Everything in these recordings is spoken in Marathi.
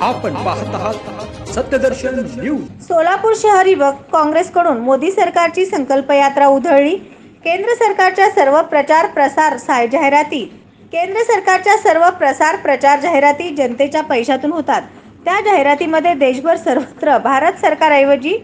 आपण पाहत आहात सत्यदर्शन न्यूज. सोलापूर शहर युवक काँग्रेसकडून मोदी सरकारची संकल्प यात्रा उधळली. केंद्र सरकारच्या सर्व प्रचार प्रसार साय जाहिराती. केंद्र सरकारच्या सर्व प्रसार प्रचार जाहिराती जनतेच्या पैशातून होतात. त्या जाहिरातीमध्ये देशभर सर्वत्र भारत सरकारऐवजी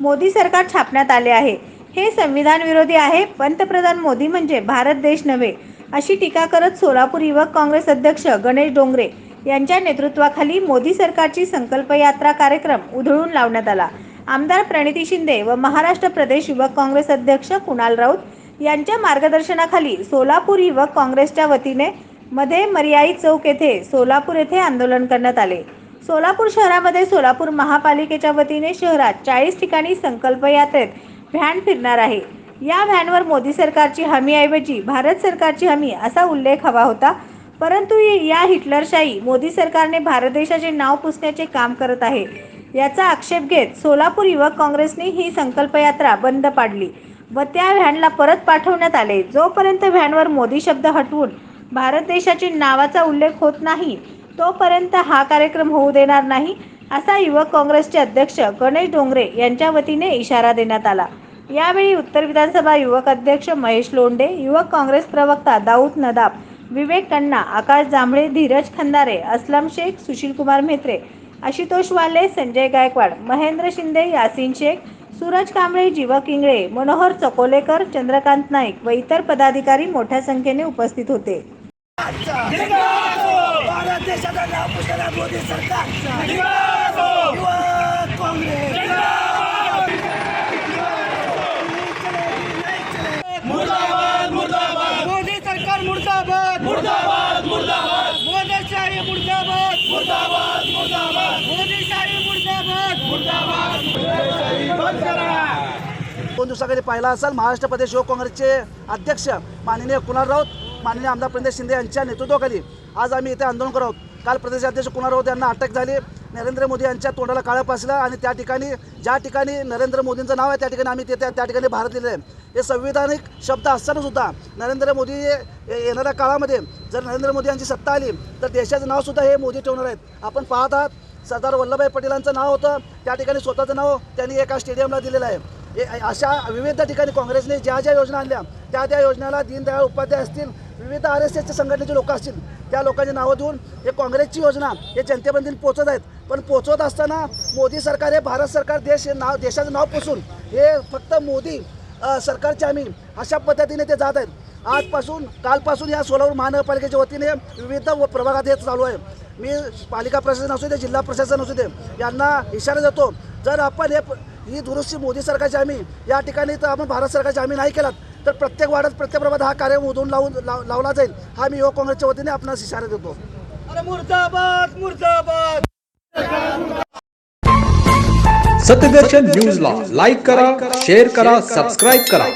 मोदी सरकार छापण्यात आले आहे. हे संविधान विरोधी आहे. पंतप्रधान मोदी म्हणजे भारत देश नव्हे अशी टीका करत सोलापूर युवक काँग्रेस अध्यक्ष गणेश डोंगरे यांच्या नेतृत्वाखाली मोदी सरकारची संकल्प यात्रा कार्यक्रम उधळून लावण्यात आला. आमदार प्रणिती शिंदे व महाराष्ट्र प्रदेश युवक काँग्रेस अध्यक्ष कुणाल राऊत यांच्या मार्गदर्शनाखाली सोलापूर युवक काँग्रेसच्या वतीने मध्ये मर्याई चौक येथे सोलापूर येथे आंदोलन करण्यात आले. सोलापूर शहरामध्ये सोलापूर महापालिकेच्या वतीने शहरात चाळीस ठिकाणी संकल्प यात्रेत व्हॅन फिरणार आहे. या व्हॅनवर मोदी सरकारची हमीऐवजी भारत सरकारची हमी असा उल्लेख हवा होता. परंतु या हिटलरशाही मोदी सरकारने भारत देशाचे नाव पुसण्याचे काम करत आहे. याचा आक्षेप घेत सोलापूर युवक काँग्रेसने ही संकल्पयात्रा बंद पाडली व त्या व्हॅनला परत पाठवण्यात आले. जोपर्यंत व्हॅनवर मोदी शब्द हटवून भारत देशाची नावाचा उल्लेख होत नाही तोपर्यंत हा कार्यक्रम होऊ देणार नाही असा युवक काँग्रेसचे अध्यक्ष गणेश डोंगरे यांच्या वतीने इशारा देण्यात आला. यावेळी उत्तर विधानसभा युवक अध्यक्ष महेश लोंडे युवक काँग्रेस प्रवक्ता दाऊद नदाब विवेक टन्ना आकाश जांभळे धीरज खंदारे असलम शेख सुशीलकुमार म्हेत्रे आशुतोष वाले संजय गायकवाड महेंद्र शिंदे यासिन शेख सूरज कांबळे जीवक इंगळे मनोहर चकोलेकर चंद्रकांत नाईक व इतर पदाधिकारी मोठ्या संख्येने उपस्थित होते. भारत देशाचा नाव पुसणारा मोदी सरकार युवक काँग्रेस मुर्दाबाद मुर्दाबाद मोदी सरकार मुर्दाबाद मुर्दाबाद मुर्दाबाद मोदीशाही मुर्दाबाद मुर्दाबाद. मुर्दाबाद. मोदीशाही मुर्दाबाद मुर्दाबाद. दोन दिवसाखाली पाहिला असाल महाराष्ट्र प्रदेश युवक काँग्रेसचे अध्यक्ष माननीय कुणाल राऊत माननीय आमदार प्रणित शिंदे यांच्या नेतृत्वाखाली. आज आम्ही इथे आंदोलन करत आहोत. काल प्रदेशाध्यक्ष कुणाल राऊत यांना अटक झाली. नरेंद्र मोदी यांच्या तोंडाला काळं पासला आणि त्या ठिकाणी ज्या ठिकाणी नरेंद्र मोदींचं नाव आहे त्या ठिकाणी आम्ही ते त्या त्या ठिकाणी भारत लिहिलं आहे. हे संविधानिक शब्द असतानासुद्धा नरेंद्र मोदी येणाऱ्या काळामध्ये जर नरेंद्र मोदी यांची सत्ता आली तर देशाचं नावसुद्धा हे मोदी ठेवणार आहेत. आपण पाहत आहात सरदार वल्लभभाई पटेलांचं नाव होतं त्या ठिकाणी स्वतःचं नाव त्यांनी एका स्टेडियमला दिलेलं आहे. ए अशा विविध ठिकाणी काँग्रेसने ज्या ज्या योजना आणल्या त्या त्या योजनेला दीनदयाळ उपाध्याय असतील विविध आर एस एसच्या संघटनेचे लोक असतील त्या लोकांची नावं देऊन हे काँग्रेसची योजना हे जनतेपर्यंत पोचत आहेत. पण पोचवत असताना मोदी सरकार हे भारत सरकार देश हे नाव देशाचं नाव पोचून हे फक्त मोदी सरकारच्या सरकारचे आम्ही अशा पद्धतीने ते जात आहेत. आजपासून कालपासून या सोलापूर महानगरपालिकेच्या वतीने विविध प्रभागात हे चालू आहे. मी पालिका प्रशासन असू दे जिल्हा प्रशासन असू दे यांना इशारा देतो जर आपण हे प- ही दुरुस्ती मोदी सरकारची आम्ही या ठिकाणी तर आपण भारत सरकारची आम्ही नाही केलात तर प्रत्येक वार्डात प्रत्येक प्रभागात हा कार्य उधळून लावून लाव- लावला जाईल. हा मी युवक काँग्रेसच्या वतीने आपणास इशारा देतो. अरे मुर्दाबाद मुर्दाबाद! सत्यदर्शन न्यूजला लाईक करा शेअर करा सबस्क्राईब करा.